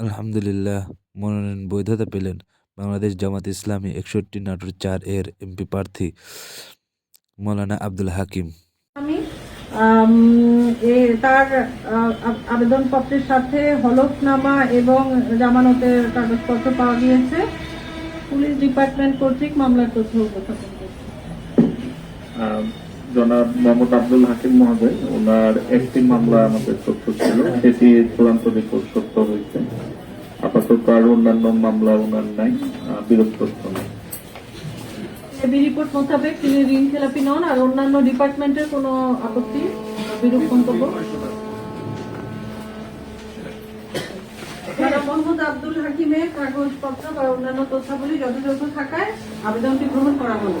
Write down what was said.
আলহামদুলিল্লাহ মনোনয়ন বৈধতা পেলেন বাংলাদেশ জামাত ইসলামী একষট্টি নাটোর চার এর এমপি প্রার্থী মৌলানা আব্দুল হাকিম। আমি এ তার আবেদনপত্রের সাথে হলফনামা এবং জামানতের কাগজপত্র পাওয়া গিয়েছে। পুলিশ ডিপার্টমেন্ট কর্তৃক মামলার তথ্য উপস্থাপন করছে। জনাব মোহাম্মদ আব্দুল হাকিম মহোদয় ওনার একটি মামলা আমাদের তথ্য ছিল। সেটি চূড়ান্ত রিপোর্ট সত্য হয়েছে। আপাতত আর অন্যান্য মামলা ওনার নাই আহ, বিরক্তস্থ নেই। এবি রিপোর্ট মোতাবেক তিনি ঋণ খেলাপি নন আর অন্যান্য ডিপার্টমেন্টের কোনো আপত্তি বিরূপ মন্তব্য? মোহাম্মদ আব্দুল হাকিমের কাগজপত্র বা অন্যান্য তথ্যাবলী যথাযথ থাকায় আবেদনটি গ্রহণ করা হলো।